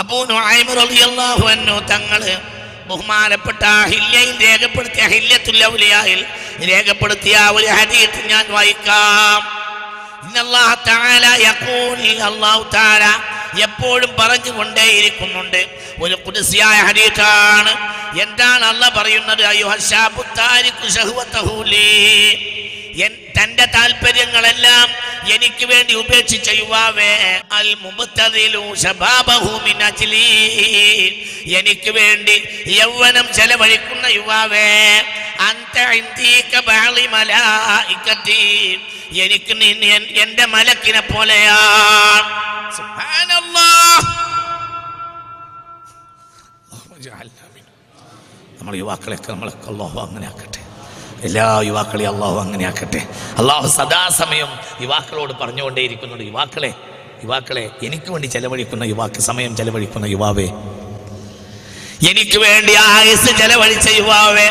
അബൂ നുഐം റളിയല്ലാഹു അൻഹു തങ്ങൾ ബഹുമാനപ്പെട്ട അഹില്യയിൽ രേഖപ്പെടുത്തിയ ഹില്ലത്തുൽ ഔലിയായിൽ രേഖപ്പെടുത്തിയ ഒരു ഹദീസ് ഞാൻ വായിക്കാം. എപ്പോഴും പറഞ്ഞുകൊണ്ടേയിരിക്കുന്നുണ്ട്. ഒരു കുടിസിയായ ഹദീസാണ്. എന്താണ് അല്ല പറയുന്നത്? അയ്യോ തന്റെ താല്പര്യങ്ങളെല്ലാം എനിക്ക് വേണ്ടി ഉപേക്ഷിച്ച യുവാവേ അൽ അജ്ലി എനിക്ക് വേണ്ടി യൗവനം ചെലവഴിക്കുന്ന യുവാവേ എനിക്ക് എന്റെ മലക്കിനെ പോലെയാ. നമ്മുടെ യുവാക്കളെയൊക്കെ നമ്മളെ കൊള്ളോ അങ്ങനെ ആക്കട്ടെ എല്ലാ യുവാക്കളെയും അള്ളാഹു അങ്ങനെ ആക്കട്ടെ. അള്ളാഹു സദാസമയം യുവാക്കളോട് പറഞ്ഞുകൊണ്ടേയിരിക്കുന്നുണ്ട്. യുവാക്കളെ യുവാക്കളെ എനിക്ക് വേണ്ടി ചെലവഴിക്കുന്ന യുവാക്ക് സമയം ചെലവഴിക്കുന്ന യുവാവേ. എനിക്ക് വേണ്ടി ആയുസ് ചെലവഴിച്ച യുവാവേ.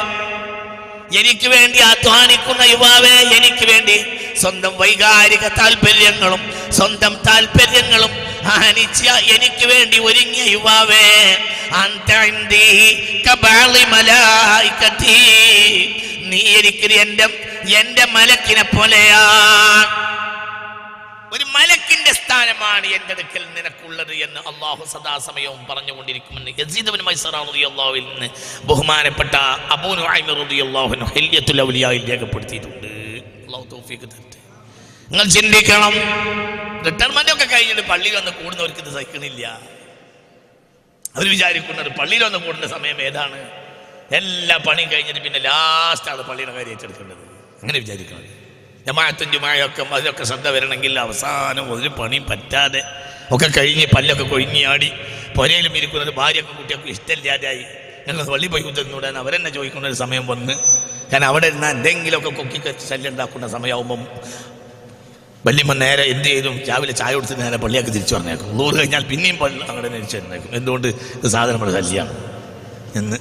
എനിക്ക് വേണ്ടി അധ്വാനിക്കുന്ന യുവാവേ. എനിക്ക് വേണ്ടി സ്വന്തം വൈകാരിക താല്പര്യങ്ങളും സ്വന്തം താല്പര്യങ്ങളും എനിക്ക് വേണ്ടി ഒരുങ്ങിയ യുവാവേ. അന്ത. നീ എനിക്ക് എന്റെ എന്റെ മലക്കിനെ പോലെയാ. ഒരു മലക്കിന്റെ സ്ഥാനമാണ് എന്റെ അടുക്കൽ നിനക്കുള്ളത് എന്ന് അള്ളാഹു സദാസമയവും പറഞ്ഞുകൊണ്ടിരിക്കുമെന്ന് യസീദ് മൈസറാഹുവിൽ നിന്ന് ബഹുമാനപ്പെട്ട അബൂനു അള്ളാഹുനു ഹെല്യത്തുൽ ഔലിയായിൽ രേഖപ്പെടുത്തിയിട്ടുണ്ട്. അള്ളാഹു തൗഫീഖ് തരട്ടെ. നിങ്ങൾ ചിന്തിക്കണം. റിട്ടയർമെന്റ് ഒക്കെ കഴിഞ്ഞിട്ട് പള്ളിയിൽ വന്ന് കൂടുന്നവർക്ക് ഇത് സഹിക്കണില്ല. അവർ വിചാരിക്കുന്നത് പള്ളിയിൽ വന്ന് കൂടുന്ന സമയം ഏതാണ്? എല്ലാ പണിയും കഴിഞ്ഞിട്ട് പിന്നെ ലാസ്റ്റ് ആണ് പള്ളിയുടെ കാര്യം ഏറ്റെടുക്കേണ്ടത്. അങ്ങനെ വിചാരിക്കുന്നത് ജമാഅത്തും ജുമായൊക്കെ അതിലൊക്കെ ശ്രദ്ധ വരണമെങ്കിൽ അവസാനം ഒരു പണിയും പറ്റാതെ ഒക്കെ കഴിഞ്ഞ് പല്ലൊക്കെ കൊഴിഞ്ഞാടി പുരയിലും ഇരിക്കുന്നത് ഭാര്യയൊക്കെ കുട്ടിയൊക്കെ ഇഷ്ടമില്ലാതായി. ഞങ്ങൾ പള്ളി പോയി കുത്തുന്നൂടാൻ അവരെന്നെ ചോദിക്കുന്ന ഒരു സമയം വന്ന് ഞാൻ അവിടെ ഇരുന്നാൽ എന്തെങ്കിലുമൊക്കെ കൊക്കി ശല്യം ഉണ്ടാക്കുന്ന സമയമാകുമ്പം വല്യമ്മ നേരെ എന്ത് ചെയ്തും രാവിലെ ചായ കൊടുത്ത് നേരെ പള്ളിയാക്കി തിരിച്ചു പറഞ്ഞേക്കും. നൂറ് കഴിഞ്ഞാൽ പിന്നെയും പള്ളി അങ്ങനെ തിരിച്ചു തന്നേക്കും എന്തുകൊണ്ട് ഇത് സാധനം നമ്മുടെ ശല്യമാണ് എന്ന്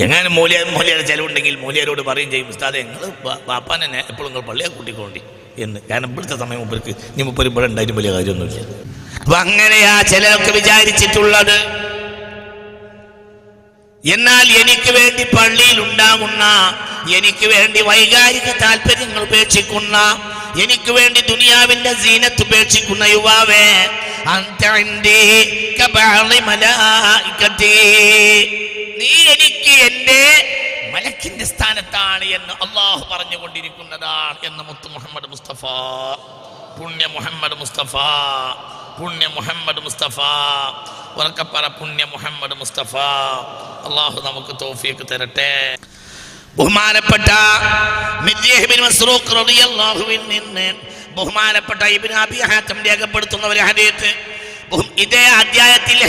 എങ്ങനെ മൂലിയ മൂല്യയുടെ ചിലവുണ്ടെങ്കിൽ മൂല്യരോട് പറയും ചെയ്യും ഉസ്താദെ നിങ്ങൾ പാപ്പാനെ തന്നെ എപ്പോഴും നിങ്ങൾ പള്ളിയെ കൂട്ടിക്കൊണ്ടി. എന്ന്. കാരണം ഇപ്പോഴത്തെ സമയം മുമ്പേക്ക് ഇനി മുപ്പര് ഇവിടെ വലിയ കാര്യമൊന്നുമില്ല. അപ്പൊ അങ്ങനെയാ ചിലരൊക്കെ വിചാരിച്ചിട്ടുള്ളത്. എന്നാൽ എനിക്ക് വേണ്ടി പള്ളിയിൽ ഉണ്ടാകുന്ന എനിക്ക് വേണ്ടി വൈകാരിക താല്പര്യങ്ങൾ ഉപേക്ഷിക്കുന്ന എനിക്ക് വേണ്ടി ദുനിയാവിന്റെ സീനത്ത് ഉപേക്ഷിക്കുന്ന യുവാവേ അന്തേ. നീ എനിക്ക് എന്റെ മലക്കിന്റെ സ്ഥാനത്താണ് എന്ന് അള്ളാഹു പറഞ്ഞുകൊണ്ടിരിക്കുന്നതാണ് എന്ന് മുത്ത് മുഹമ്മദ് മുസ്തഫ. പുണ്യ മുഹമ്മദ് മുസ്തഫ. പുണ്യ മുഹമ്മദ് മുസ്തഫ. ഉറക്കപ്പറ പുണ്യ മുഹമ്മദ് മുസ്തഫ. അള്ളാഹു നമുക്ക് തോഫിയൊക്കെ തരട്ടെ. ബഹുമാനപ്പെട്ട നിന്ന് ബഹുമാനപ്പെട്ട ഇബ്നു അബി ഹാത്തം രേഖപ്പെടുത്തുന്ന ഒരു ബഹു- ഇതേ അധ്യായത്തിൽ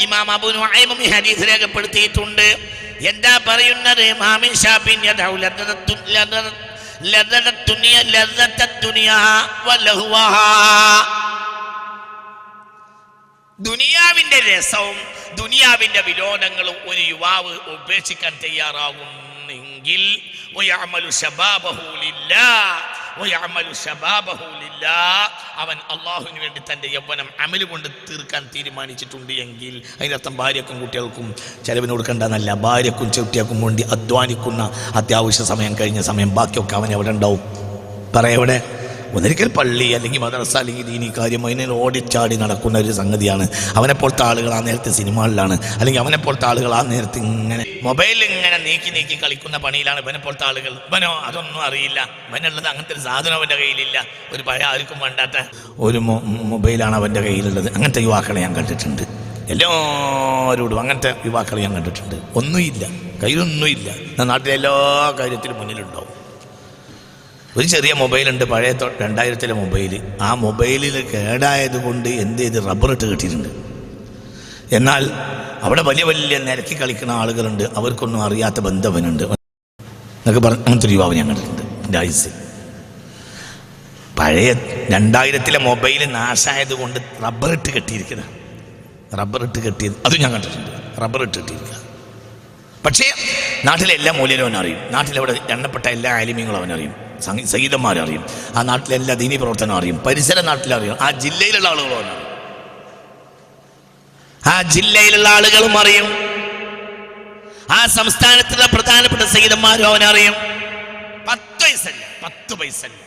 ഇമാം അബുനു അയമും ഈ ഹദീസ് രേഖപ്പെടുത്തിയിട്ടുണ്ട്. എന്താ പറയുന്നത്? മാമിൻ ഷാബിൻ ദുനിയാവിന്റെ രസവും ദുനിയാവിന്റെ വിനോദങ്ങളും ഒരു യുവാവ് ഉപേക്ഷിക്കാൻ തയ്യാറാകുന്നെങ്കിൽ ലില്ലാഹ്. അവൻ അള്ളാഹുവിന് വേണ്ടി തന്റെ യൗവനം അമൽ കൊണ്ട് തീർക്കാൻ തീരുമാനിച്ചിട്ടുണ്ട് എങ്കിൽ അതിനർത്ഥം ഭാര്യക്കും കുട്ടികൾക്കും ചെലവിന് കൊടുക്കേണ്ടതല്ല. ഭാര്യക്കും കുട്ടികൾക്കും വേണ്ടി അധ്വാനിക്കുന്ന അത്യാവശ്യ സമയം കഴിഞ്ഞ സമയം ബാക്കിയൊക്കെ അവൻ എവിടെ ഉണ്ടാവും? പറയവിടെ ഒന്നിരിക്കൽ പള്ളി അല്ലെങ്കിൽ മദ്രസ അല്ലെങ്കിൽ ദീനി കാര്യം അതിനെ ഓടിച്ചാടി നടക്കുന്ന ഒരു സംഗതിയാണ്. അവനെപ്പോലത്തെ ആളുകൾ ആ നേരത്തെ സിനിമകളിലാണ്. അല്ലെങ്കിൽ അവനെപ്പോലത്തെ ആളുകൾ ആ നേരത്തെ ഇങ്ങനെ മൊബൈലിൽ ഇങ്ങനെ നീക്കി നീക്കി കളിക്കുന്ന പണിയിലാണ് ഇവനെപ്പോലത്തെ ആളുകൾ. ഇവനോ അതൊന്നും അറിയില്ല. ഇവനുള്ളത് അങ്ങനത്തെ ഒരു സാധനം അവന്റെ കയ്യിലില്ല. ഒരു പഴയ ആർക്കും വേണ്ടാത്ത ഒരു മൊബൈലാണ് അവന്റെ കയ്യിലുള്ളത്. അങ്ങനത്തെ യുവാക്കളെ ഞാൻ കണ്ടിട്ടുണ്ട്. എല്ലാവരോടും അങ്ങനത്തെ യുവാക്കളെ ഞാൻ കണ്ടിട്ടുണ്ട്. ഒന്നുമില്ല. കയ്യിലൊന്നുമില്ല. നാട്ടിലെ എല്ലാ കാര്യത്തിലും മുന്നിലുണ്ടാവും. ഒരു ചെറിയ മൊബൈലുണ്ട്. പഴയ രണ്ടായിരത്തിലെ മൊബൈൽ. ആ മൊബൈലിൽ കേടായത് കൊണ്ട് എന്ത് ചെയ്ത്? റബ്ബർ ഇട്ട് കിട്ടിയിട്ടുണ്ട്. എന്നാൽ അവിടെ വലിയ വലിയ നിരക്കി കളിക്കുന്ന ആളുകളുണ്ട്. അവർക്കൊന്നും അറിയാത്ത ബന്ധവനുണ്ട്. എന്നൊക്കെ പറഞ്ഞ അങ്ങനത്തെ ഒരു യുവാവ് കണ്ടിട്ടുണ്ട് എന്റെ ആയുസ് പഴയ രണ്ടായിരത്തിലെ മൊബൈൽ നാശായത് കൊണ്ട് കെട്ടിയിരിക്കുന്നത് റബ്ബർ ഇട്ട് കെട്ടിയത് അതും ഞാൻ കണ്ടിട്ടുണ്ട്. റബ്ബർ ഇട്ട് കെട്ടിയിരിക്കുക പക്ഷേ നാട്ടിലെ എല്ലാ മൂല്യരും അവനറിയും. നാട്ടിലെവിടെ എണ്ണപ്പെട്ട എല്ലാ ആലിമ്യങ്ങളും അവനറിയും. സംഗീ- സംഗീതന്മാരറിയും. ആ നാട്ടിലെ എല്ലാ ദീനി പ്രവർത്തനം അറിയും. പരിസര നാട്ടിലറിയും. ആ ജില്ലയിലുള്ള ആളുകളും അവനറിയും. ആ ജില്ലയിലുള്ള ആളുകളും അറിയും. ആ സംസ്ഥാനത്തിലെ പ്രധാനപ്പെട്ട സഹിതന്മാരും അവനറിയും. പത്ത് പൈസല്ല പത്ത് പൈസല്ല.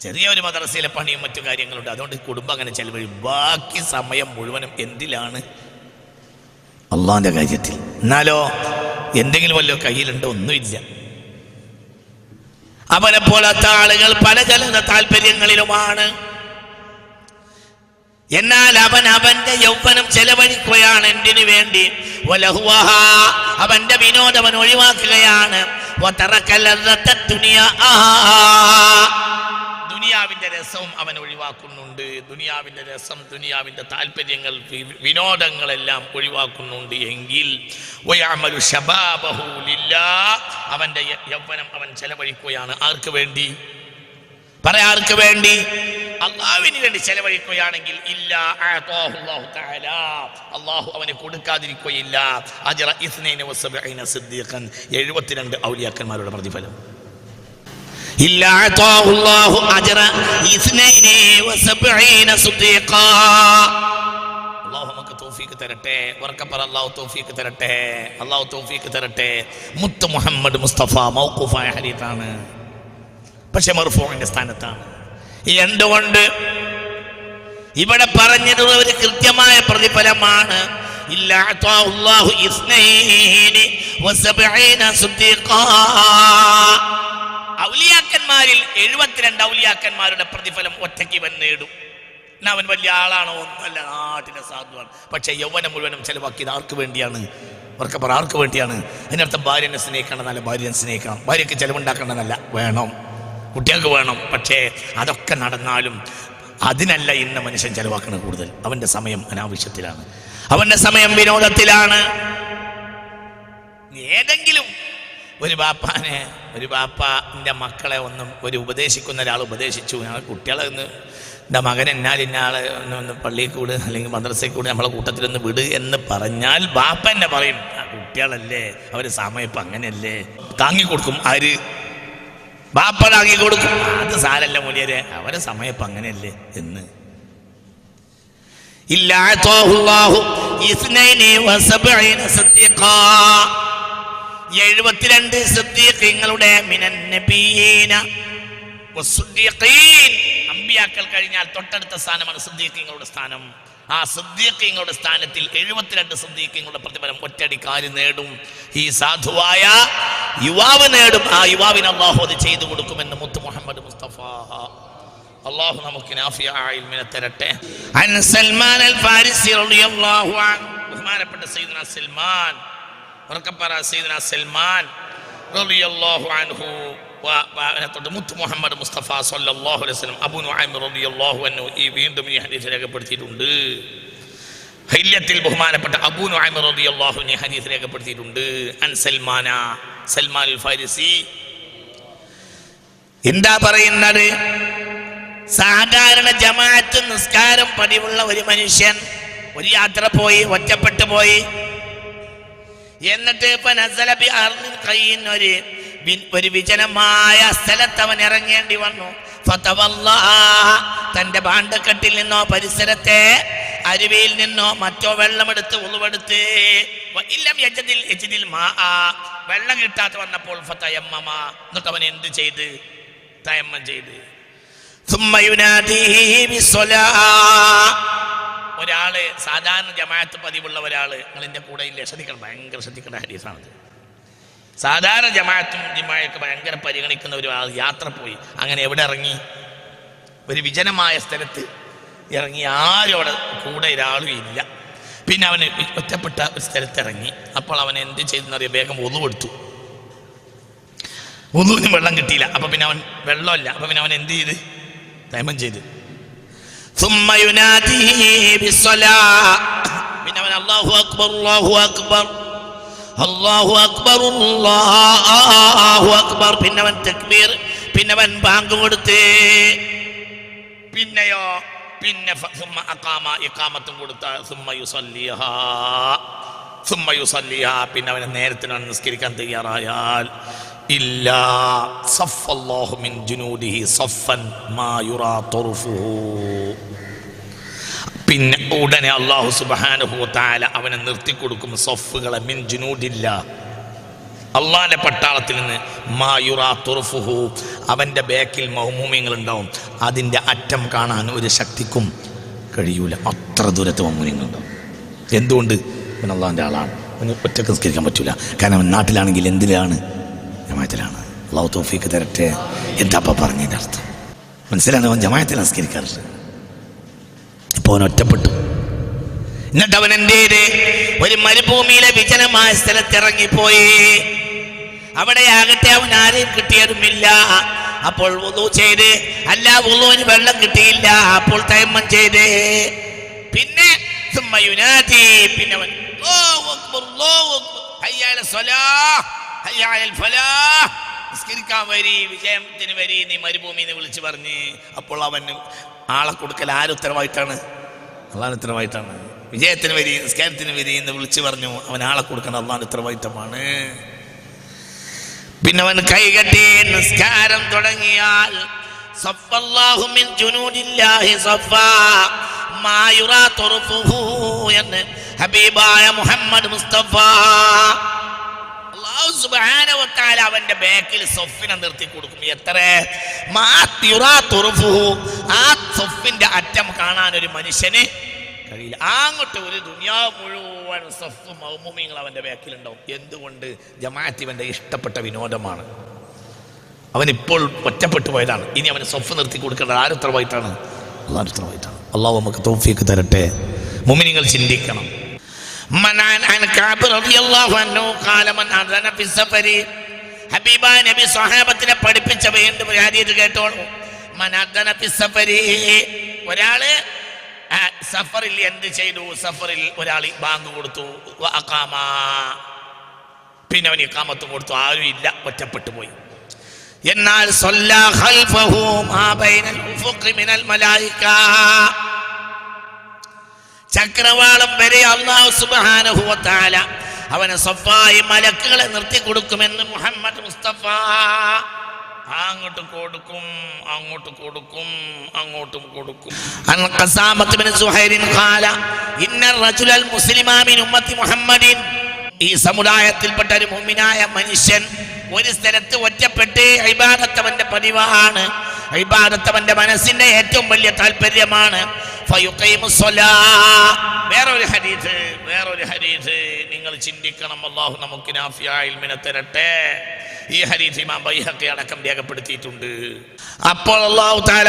ചെറിയ ഒരു മദ്രസയിലെ പണിയും മറ്റു കാര്യങ്ങളുണ്ട്. അതുകൊണ്ട് കുടുംബം അങ്ങനെ ചെലവഴി ബാക്കി സമയം മുഴുവനും എന്തിലാണ്? അള്ളാന്റെ കാര്യത്തിൽ. എന്നാലോ എന്തെങ്കിലും വല്ല കയ്യിലുണ്ടോ? ഒന്നുമില്ല. അവനെ പോലത്തെ ആളുകൾ പല ജല താല്പര്യങ്ങളിലുമാണ്. എന്നാൽ അവൻ അവന്റെ യൗവനം ചെലവഴിക്കുകയാണ് എന്തിനു വേണ്ടി? അവന്റെ വിനോദം അവൻ ഒഴിവാക്കുകയാണ്. ദുനിയാവിന്റെ രസവും അവൻ ഒഴിവാക്കുന്നുണ്ട്. ദുനിയാവിന്റെ രസം ദുനിയാവിന്റെ താല്പര്യങ്ങൾ വിനോദങ്ങളെല്ലാം ഒഴിവാക്കുന്നുണ്ട് എങ്കിൽ. അവന്റെ യൗവനം അവൻ ചെലവഴിക്കുകയാണ്. ആർക്ക് വേണ്ടി? പറയാർക്ക് വേണ്ടി? അള്ളാഹുവിന് വേണ്ടി ചെലവഴിക്കുകയാണെങ്കിൽ ഇല്ല. അള്ളാഹു അവന് കൊടുക്കാതിരിക്കുകയില്ല. സിദ്ദീഖൻ. 72 ഔലിയാക്കന്മാരുടെ പ്രതിഫലം. നമുക്ക് തരട്ടെ. തൗഫീക്ക് തരട്ടെ. തരട്ടെ. മുഹമ്മദ് മുസ്തഫ മൗഖൂഫായ ഹരീത്താണ് പക്ഷെ മർഫൂമിന്റെ സ്ഥാനത്താണ്. എന്തുകൊണ്ട്? ഇവിടെ പറഞ്ഞത് ഒരു കൃത്യമായ പ്രതിഫലമാണ്. ഔലിയാക്കന്മാരിൽ എഴുപത്തിരണ്ട് ഔലിയാക്കന്മാരുടെ പ്രതിഫലം ഒറ്റയ്ക്ക് ഇവൻ നേടും. അവൻ വലിയ ആളാണോ? ഒന്നല്ല നാട്ടിലെ സാധുവാണ്. പക്ഷെ യൗവനം മുഴുവനും ചെലവാക്കിയത് ആർക്ക് വേണ്ടിയാണ്? അവർക്ക് പറ ആർക്ക് വേണ്ടിയാണ്? അതിനർത്ഥം ഭാര്യനെ സ്നേഹിക്കണമെന്നല്ല ഭാര്യനെ സ്നേഹിക്കണം. ഭാര്യയ്ക്ക് ചെലവുണ്ടാക്കണമെന്നല്ല വേണം. കുട്ടികൾക്ക് വേണം. പക്ഷേ അതൊക്കെ നടന്നാലും അതിനല്ല ഇന്ന് മനുഷ്യൻ ചെലവാക്കുന്നത് കൂടുതൽ. അവന്റെ സമയം അനാവശ്യത്തിലാണ്. അവന്റെ സമയം വിനോദത്തിലാണ്. ഏതെങ്കിലും ഒരു ബാപ്പാനെ ഒരു ബാപ്പാന്റെ മക്കളെ ഒന്നും ഒരു ഉപദേശിക്കുന്ന ഒരാൾ ഉപദേശിച്ചു. ഞങ്ങൾ കുട്ടികളെ ഒന്ന് എന്റെ മകൻ എന്നാൽ ഇന്നാളെ ഒന്ന് ഒന്ന് പള്ളിയിൽ കൂട് അല്ലെങ്കിൽ മദ്രസയിൽ കൂടി നമ്മളെ കൂട്ടത്തിലൊന്ന് വിട് എന്ന് പറഞ്ഞാൽ ബാപ്പ എന്നെ പറയും "ആ, കുട്ടികളല്ലേ അവർ സമയം ഇപ്പം അങ്ങനെയല്ലേ? താങ്ങിക്കൊടുക്കും ആര് ബാപ്പ താങ്ങി കൊടുക്കും അത് സാരല്ല മൂല്യരെ അവരെ സമയം ഇപ്പം അങ്ങനെയല്ലേ എന്ന്. എഴുപത്തിരണ്ട് സിദ്ദീഖീങ്ങളുടെ. അമ്പിയാക്കൾ കഴിഞ്ഞാൽ തൊട്ടടുത്ത സ്ഥാനമാണ് സിദ്ദീഖീങ്ങളുടെ സ്ഥാനം ആ സിദ്ദീഖീങ്ങളുടെ സ്ഥാനത്തിൽ എഴുപത്തിരണ്ട് സിദ്ദീഖീങ്ങളുടെ പ്രതിഫലം ഒറ്റടി ഒറ്റടിക്കാര് നേടും. ഈ സാധുവായ യുവാവ് നേടും. ആ യുവാവിന് അള്ളാഹു അത് ചെയ്തു കൊടുക്കുമെന്ന് മുത്ത് മുഹമ്മദ് മുസ്തഫ. അള്ളാഹു നമുക്ക് നാഫിയ ഇൽമിനെ തരട്ടെ. അൻ സൽമാൻ അൽ ഫാരിസി റളിയല്ലാഹു അൻഹു. ബഹുമാനപ്പെട്ട സയ്യിദുന സൽമാൻ ഉറക്കപ്പറ സയ്യിദുന സൽമാൻ റളിയല്ലാഹു അൻഹു. മുത്ത് മുഹമ്മദ് മുസ്തഫ സല്ലല്ലാഹു അലൈഹി വസല്ലം അബൂ റളിയല്ലാഹു അൻഹു ഈ വീണ്ടും ഈ ഹദീസ് രേഖപ്പെടുത്തിയിട്ടുണ്ട്. ഹൈല്യത്തിൽ ബഹുമാനപ്പെട്ട അബൂ റളിയല്ലാഹു ഈ ഹദീസ് രേഖപ്പെടുത്തിയിട്ടുണ്ട്. അൻ സൽമാന സൽമാൻ ഫാരിസി. എന്താ പറയുന്നത്? സാധാരണ ജമാഅത്ത് നിസ്കാരം പതിവുള്ള ഒരു മനുഷ്യൻ ഒരു യാത്ര പോയി ഒറ്റപ്പെട്ടു പോയി എന്നിട്ട് ഇപ്പൊ നസല ബി കഴിയുന്നൊരു ഒരു വിജനമായ സ്ഥലത്ത് അവൻ ഇറങ്ങേണ്ടി വന്നു. തന്റെ പാണ്ടക്കെട്ടിൽ നിന്നോ പരിസരത്തെ അരുവിയിൽ നിന്നോ മറ്റോ വെള്ളമെടുത്ത് ഉളുവെടുത്ത്. വെള്ളം കിട്ടാത്ത വന്നപ്പോൾ എന്നിട്ട് അവൻ എന്ത് ചെയ്ത്? തയമ്മം ചെയ്ത്. ഒരാൾ സാധാരണ ജമാഅത്ത് പതിവുള്ള ഒരാൾ. നിങ്ങൾ എന്റെ കൂടെ ഇല്ലേ? ശ്രദ്ധിക്കണം. ഭയങ്കര ശ്രദ്ധിക്കേണ്ട ഹരീസാണത് സാധാരണ ജമാഅത്തും ജിമായൊക്കെ ഭയങ്കര പരിഗണിക്കുന്ന ഒരു യാത്ര പോയി. അങ്ങനെ എവിടെ ഇറങ്ങി? ഒരു വിജനമായ സ്ഥലത്ത് ഇറങ്ങി. ആരും അവിടെ കൂടെ ഒരാളും ഇല്ല. പിന്നെ അവന് ഒറ്റപ്പെട്ട ഒരു സ്ഥലത്ത് ഇറങ്ങി. അപ്പോൾ അവൻ എന്ത് ചെയ്തെന്നറിയാം? വേഗം ഒന്നു കൊടുത്തു. ഒന്നും വെള്ളം കിട്ടിയില്ല. അപ്പൊ പിന്നെ അവൻ വെള്ളമില്ല. അപ്പൊ പിന്നെ അവൻ എന്ത് ചെയ്ത്? തൈമം ചെയ്ത്. പിന്നെ അവൻ അള്ളാഹു അക്ബർ അള്ളാഹു അക്ബർ. അള്ളാഹു അക്ബർ അക്ബർ. പിന്നവൻ തക്ബീർ പിന്നവൻ ബാങ്ക് കൊടുത്തേ. പിന്നെയോ പിന്നെ ഇക്കാമത്തും കൊടുത്ത പിന്നെ അവനെ നേരത്തിന് നിസ്കരിക്കാൻ തയ്യാറായാൽ ഇല്ല മിൻ ജുനൂദിഹി സഫൻ മാ യുറാ പിന്നെ ഉടനെ അള്ളാഹു സുബാനുഭൂത്താല അവനെ നിർത്തിക്കൊടുക്കും സൊഫുകളെ മിൻ അള്ളാന്റെ പട്ടാളത്തിൽ നിന്ന് മായുറാ തുറഫുഹു അവന്റെ ബാക്കിൽ മൗമൂമ്യങ്ങൾ ഉണ്ടാവും അതിന്റെ അറ്റം കാണാൻ ഒരു ശക്തിക്കും കഴിയൂല. അത്ര ദൂരത്ത് മൗമൂമിങ്ങളുണ്ടാവും എന്തുകൊണ്ട്? അവൻ അള്ളാഹിന്റെ ആളാണ്. അവന് ഒറ്റയ്ക്ക് നിസ്കരിക്കാൻ പറ്റൂല. കാരണം അവൻ നാട്ടിലാണെങ്കിൽ എന്തിലാണ്? ജമായത്തിലാണ് അള്ളാഹു തോഫീക്ക് തരട്ടെ. എന്താ പറഞ്ഞതിന്റെ അർത്ഥം? മനസ്സിലാണ് അവൻ ജമായത്തിൽ നിസ്കരിക്കാറുണ്ട്. അപ്പോൾ അവൻ ഒറ്റപ്പെട്ടു. എന്നിട്ട് അവൻ എന്ത് ഒരു മരുഭൂമിയിലെ വിജനമായ സ്ഥലത്ത് ഇറങ്ങിപ്പോയി അവിടെ ആകട്ടെ അവൻ ആരെയും കിട്ടിയതുമില്ല. അപ്പോൾ ഉളു ചെയ്ത് അല്ല ഉളുവിന് വെള്ളം കിട്ടിയില്ല. അപ്പോൾ തയ്മം ചെയ്ത് പിന്നെ പിന്നെ അവൻ വരി വിജയത്തിന് വരി നീ മരുഭൂമി എന്ന് വിളിച്ചു പറഞ്ഞ്. അപ്പോൾ അവൻ ആളെ കൊടുക്കൽ ആരുത്തരവായിട്ടാണ് അള്ളാൻ ഉത്തരവായിട്ടാണ്. വിജയത്തിന് വരി നിസ്കാരത്തിന് വരി എന്ന് വിളിച്ചു പറഞ്ഞു അവൻ ആളെ കൊടുക്കണം അള്ളാൻ ഉത്തരവായിട്ടമാണ്. പിന്നെ അവൻ കൈകെട്ടി നിസ്കാരം തുടങ്ങിയാൽ ഹബീബായ മുഹമ്മദ് അവന്റെ ബാക്കിൽ നിർത്തി കൊടുക്കും എത്ര? ആ സഫിന്റെ അറ്റം കാണാൻ ഒരു മനുഷ്യന് കഴിയില്ല. അങ്ങോട്ട് ഒരു ദുനിയാവ് മുഴുവൻ സഫും മൗമുമിങ്ങൾ അവന്റെ ബാക്കിലുണ്ടാവും. എന്തുകൊണ്ട്? ജമാഅത്തിവന്റെ ഇഷ്ടപ്പെട്ട വിനോദമാണ്. അവൻ ഇപ്പോൾ ഒറ്റപ്പെട്ടു പോയതാണ്. ഇനി അവന് സഫ് നിർത്തി കൊടുക്കേണ്ടത് ആര് ഉത്തരവായിട്ടാണ് അള്ളാഹ് ഉത്തരവായിട്ടാണ് അള്ളാഹു നമുക്ക് തോഫിയൊക്കെ തരട്ടെ. മുമിനിങ്ങൾ ചിന്തിക്കണം. ഹബീബ നബി സ്വഹാബത്തിനെ പഠിപ്പിച്ച വേണ്ടി കേട്ടോളൂ. ഒരാൾ സഫറിൽ എന്ത് ചെയ്തു? സഫറിൽ ഒരാൾ ബാങ്ക് കൊടുത്തു. പിന്നെ അവന് കാമത്തും കൊടുത്തു. ആരും ഇല്ല. ഒറ്റപ്പെട്ടു പോയി. എന്നാൽ ചക്രവാളം വരെ അള്ളാഹു സുബാനുഭവത്താല അവനെ സ്വഫായി മലക്കുകളെ നിർത്തി കൊടുക്കുമെന്ന് മുഹമ്മദ് മുസ്തഫ. അങ്ങോട്ട് കൊടുക്കും അങ്ങോട്ട് കൊടുക്കും അങ്ങോട്ട് കൊടുക്കും ഈ സമുദായത്തിൽപ്പെട്ട ഒരു മുഅ്മിനായ മനുഷ്യൻ ഒരു സ്ഥലത്ത് ഒറ്റപ്പെട്ട് ഇബാദത്ത് അവന്റെ പതിവാണ് ഇബാദത്ത് അവന്റെ മനസ്സിന്റെ ഏറ്റവും വലിയ താല്പര്യമാണ്. വേറൊരു ഹരീത് വേറൊരു ഹരീത് നിങ്ങൾ ചിന്തിക്കണം അള്ളാഹു നമുക്ക് നാഫിയായിൽമിനെ തരട്ടെ. ഈ ഹരീത് ഇമാം ബൈഹക്കെ അടക്കം രേഖപ്പെടുത്തിയിട്ടുണ്ട്. അപ്പോൾ അള്ളാഹു താല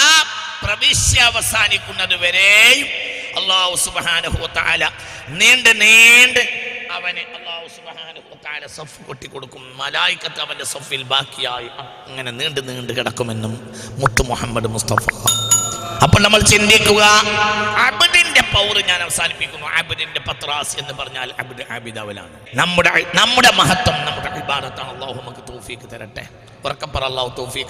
ആ പ്രവിശ്യ അവസാനിക്കുന്നത് വരെയും അള്ളാഹു സുബാനുഹു താല നീണ്ട് നീണ്ട് അവന് അള്ളാഹു സുബ്ഹാനഹു വതആല സഫ് കൊട്ടി കൊടുക്കും മലായിക്കത്ത് അവന്റെ സഫിൽ ബാക്കിയായി. അങ്ങനെ നീണ്ട് നീണ്ട് കിടക്കുമെന്നും മുത്തു മുഹമ്മദ് മുസ്തഫ. അപ്പോൾ നമ്മൾ ചിന്തിക്കുക അബദിന്റെ പൗർ ഞാൻ അവസാനിപ്പിക്കുന്നു. അബദിന്റെ പത്രാസ് എന്ന് പറഞ്ഞാൽ അബദ് ആബിദാവലാണ് നമ്മുടെ നമ്മുടെ മഹത്വം നമ്മുടെ അഭിബാധത്താണ് അള്ളാഹു നമുക്ക് തൗഫീക്ക് തരട്ടെ. ഉറക്കപ്പറ അള്ളാഹു തൗഫീക്ക്